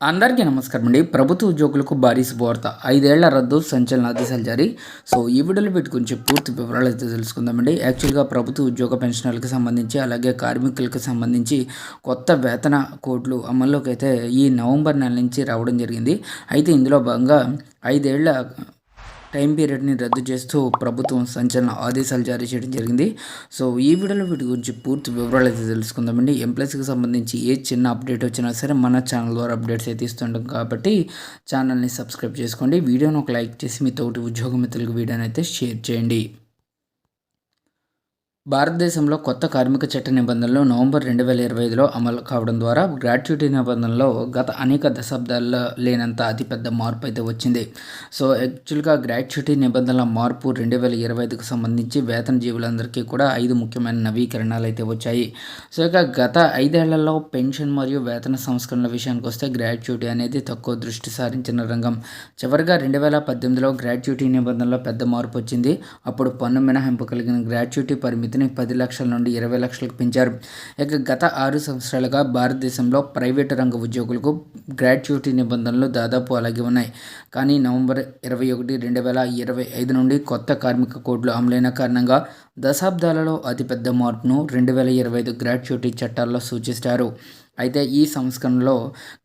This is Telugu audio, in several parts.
అందరికీ నమస్కారం అండి. ప్రభుత్వ ఉద్యోగులకు భారీ శుభవార్త. ఐదేళ్ళ రద్దు సంచలన ఆదేశాలు జారీ. సో ఈ వీడియోలో వీటి గురించి పూర్తి వివరాలు అయితే తెలుసుకుందామండి. యాక్చువల్గా ప్రభుత్వ ఉద్యోగ పెన్షనర్లకు సంబంధించి అలాగే కార్మికులకు సంబంధించి కొత్త వేతన కోడ్లు అమల్లోకి అయితే ఈ నవంబర్ నెల నుంచి రావడం జరిగింది. అయితే ఇందులో భాగంగా ఐదేళ్ళ టైం పీరియడ్ని రద్దు చేస్తూ ప్రభుత్వం సంచలన ఆదేశాలు జారీ చేయడం జరిగింది. సో ఈ వీడియోలో వీటి గురించి పూర్తి వివరాలు అయితే తెలుసుకుందామండి. ఎంప్లాయీస్కి సంబంధించి ఏ చిన్న అప్డేట్ వచ్చినా సరే మన ఛానల్ ద్వారా అప్డేట్స్ అయితే ఇస్తుంటాం కాబట్టి ఛానల్ని సబ్స్క్రైబ్ చేసుకోండి. వీడియోని ఒక లైక్ చేసి మీ తోటి ఉద్యోగ మిత్రులకు వీడియోని అయితే షేర్ చేయండి. భారతదేశంలో కొత్త కార్మిక చట్ట నిబంధనలు నవంబర్ రెండు వేల ఇరవై ఐదులో అమలు కావడం ద్వారా గ్రాట్యుటీ నిబంధనలో గత అనేక దశాబ్దాల్లో లేనంత అతిపెద్ద మార్పు అయితే వచ్చింది. సో యాక్చువల్గా గ్రాట్యుటీ నిబంధనల మార్పు రెండు వేల ఇరవై ఐదుకు సంబంధించి వేతన జీవులందరికీ కూడా ఐదు ముఖ్యమైన నవీకరణలు అయితే వచ్చాయి. సో ఇక గత ఐదేళ్ళలో పెన్షన్ మరియు వేతన సంస్కరణల విషయానికి వస్తే గ్రాట్యుటీ అనేది తక్కువ దృష్టి సారించిన రంగం. చివరిగా రెండు వేల పద్దెనిమిదిలో గ్రాట్యుటీ నిబంధనలో పెద్ద మార్పు వచ్చింది. అప్పుడు పన్ను మినహాయింపు కలిగిన గ్రాట్యుటీ పరిమితి పరిమితిని పది లక్షల నుండి ఇరవై లక్షలకు పెంచారు. ఇక గత ఆరు సంవత్సరాలుగా భారతదేశంలో ప్రైవేటు రంగ ఉద్యోగులకు గ్రాడ్యుయేటీ నిబంధనలు దాదాపు అలాగే ఉన్నాయి. కానీ నవంబర్ ఇరవై ఒకటి రెండు వేల ఇరవై ఐదు నుండి కొత్త కార్మిక కోడ్లు అమలైన కారణంగా దశాబ్దాలలో అతిపెద్ద మార్పును రెండు వేల ఇరవై ఐదు గ్రాడ్యుయేటీ చట్టాల్లో సూచిస్తారు. అయితే ఈ సంస్కరణలో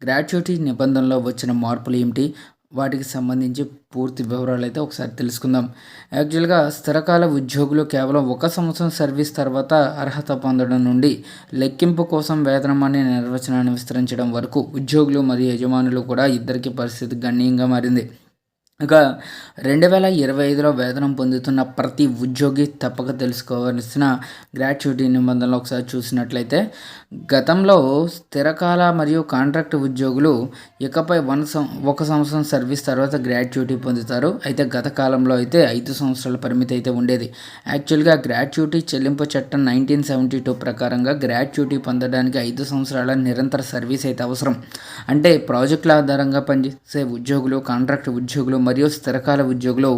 గ్రాడ్యుయేటీ నిబంధనలో వచ్చిన మార్పులు ఏమిటి? వాటికి సంబంధించి పూర్తి వివరాలు అయితే ఒకసారి తెలుసుకుందాం. యాక్చువల్గా స్థిరకాల ఉద్యోగులు కేవలం ఒక సంవత్సరం సర్వీస్ తర్వాత అర్హత పొందడం నుండి లెక్కింపు కోసం వేతనం అనే నిర్వచనాన్ని విస్తరించడం వరకు ఉద్యోగులు మరియు యజమానులు కూడా ఇద్దరికి పరిస్థితి గణనీయంగా మారింది. ఇక రెండు వేల ఇరవై ఐదులో వేతనం పొందుతున్న ప్రతి ఉద్యోగి తప్పక తెలుసుకోవాల్సిన గ్రాట్యుటీ నిబంధనలు ఒకసారి చూసినట్లయితే గతంలో స్థిరకాల మరియు కాంట్రాక్ట్ ఉద్యోగులు ఇకపై వన్ సం ఒక సంవత్సరం సర్వీస్ తర్వాత గ్రాట్యుటీ పొందుతారు. అయితే గత కాలంలో అయితే ఐదు సంవత్సరాల పరిమితి అయితే ఉండేది. యాక్చువల్గా గ్రాట్యుటీ చెల్లింపు చట్టం నైన్టీన్ సెవెంటీ టూ ప్రకారంగా గ్రాట్యుటీ పొందడానికి ఐదు సంవత్సరాల నిరంతర సర్వీస్ అయితే అవసరం. అంటే ప్రాజెక్టుల ఆధారంగా పనిచేసే ఉద్యోగులు కాంట్రాక్ట్ ఉద్యోగులు మరియు స్థిరకాల ఉద్యోగులు.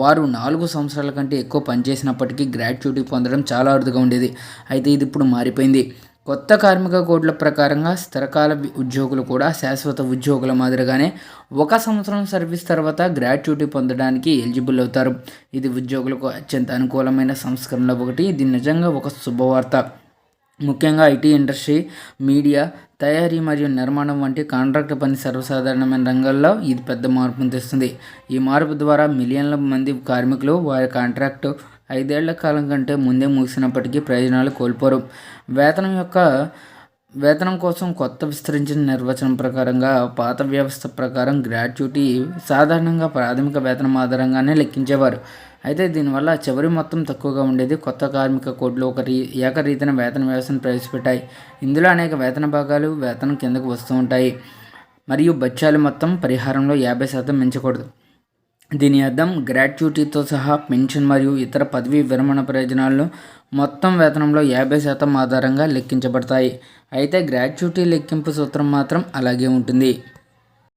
వారు నాలుగు సంవత్సరాల కంటే ఎక్కువ పనిచేసినప్పటికీ గ్రాట్యుటీ పొందడం చాలా అరుదుగా ఉండేది. అయితే ఇది ఇప్పుడు మారిపోయింది. కొత్త కార్మిక కోడ్ల ప్రకారంగా స్థిరకాల ఉద్యోగులు కూడా శాశ్వత ఉద్యోగుల మాదిరిగానే ఒక సంవత్సరం సర్వీస్ తర్వాత గ్రాట్యుటీ పొందడానికి ఎలిజిబుల్ అవుతారు. ఇది ఉద్యోగులకు అత్యంత అనుకూలమైన సంస్కరణలో ఒకటి. ఇది నిజంగా ఒక శుభవార్త. ముఖ్యంగా ఐటీ ఇండస్ట్రీ మీడియా తయారీ మరియు నిర్మాణం వంటి కాంట్రాక్ట్ పని సర్వసాధారణమైన రంగాల్లో ఇది పెద్ద మార్పును తెస్తుంది. ఈ మార్పు ద్వారా మిలియన్ల మంది కార్మికులు వారి కాంట్రాక్టు ఐదేళ్ళ కాలం కంటే ముందే ముగిసినప్పటికీ ప్రయోజనాలు కోల్పోరు. వేతనం యొక్క వేతనం కోసం కొత్త విస్తరించిన నిర్వచనం ప్రకారంగా పాత వ్యవస్థ ప్రకారం గ్రాట్యుటీ సాధారణంగా ప్రాథమిక వేతనం ఆధారంగానే లెక్కించేవారు. అయితే దీనివల్ల చివరి మొత్తం తక్కువగా ఉండేది కొత్త కార్మిక కోడ్లు ఒక రీ ఏకరీతిన వేతన వ్యవస్థను ప్రవేశపెట్టాయి. ఇందులో అనేక వేతన భాగాలు వేతనం కిందకు వస్తూ ఉంటాయి. మరియు బచ్చాలు మొత్తం పరిహారంలో యాభై శాతం మించకూడదు. దీని అర్థం గ్రాట్యుటీతో సహా పెన్షన్ మరియు ఇతర పదవీ విరమణ ప్రయోజనాలు మొత్తం వేతనంలో యాభై శాతం ఆధారంగా లెక్కించబడతాయి. అయితే గ్రాట్యుటీ లెక్కింపు సూత్రం మాత్రం అలాగే ఉంటుంది.